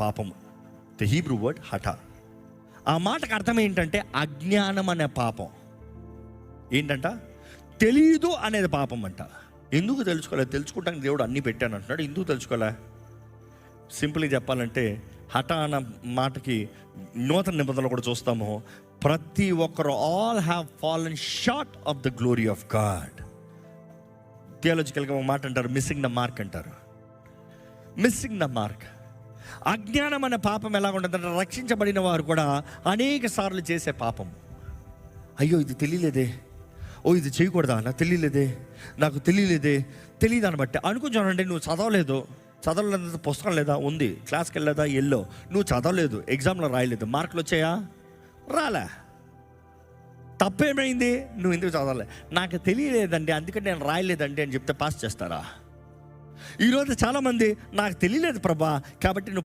పాపము the Hebrew word hatha ఆ మాటకు అర్థం ఏంటంటే అజ్ఞానం అనే పాపం. ఏంటంట? తెలియదు అనేది పాపం అంట. ఎందుకు తెలుసుకోలే? తెలుసుకోవడానికి దేవుడు అన్నీ పెట్టాను అంటున్నాడు. ఎందుకు తెలుసుకోలే? సింపుల్గా చెప్పాలంటే హఠ అన్న మాటకి నూతన నిబంధనలు కూడా చూస్తాము. ప్రతి ఒక్కరు all have fallen short of the glory of God థియాలజికల్గా ఒక మాట అంటారు మిస్సింగ్ ద మార్క్ అంటారు. మిస్సింగ్ ద మార్క్ అజ్ఞానం అనే పాపం ఎలా ఉంటుందంటే రక్షించబడిన వారు కూడా అనేక సార్లు చేసే పాపం. అయ్యో ఇది తెలియలేదే. ఓ ఇది చేయకూడదా? నాకు తెలియలేదే. నాకు తెలియలేదే. తెలియదు బట్టి. అనుకుంటానండి నువ్వు చదవలేదు. చదవలేదు పుస్తకం లేదా? ఉంది. క్లాస్కి వెళ్ళలేదా? ఎల్లో. నువ్వు చదవలేదు. ఎగ్జామ్లో రాయలేదు. మార్కులు వచ్చాయా? రాలే. తప్పేమైంది? నువ్వు ఎందుకు చదవలే? నాకు తెలియలేదండి. అందుకని నేను రాయలేదండి అని చెప్తే పాస్ చేస్తారా? ఈరోజు చాలామంది నాకు తెలియలేదు ప్రభా కాబట్టి నువ్వు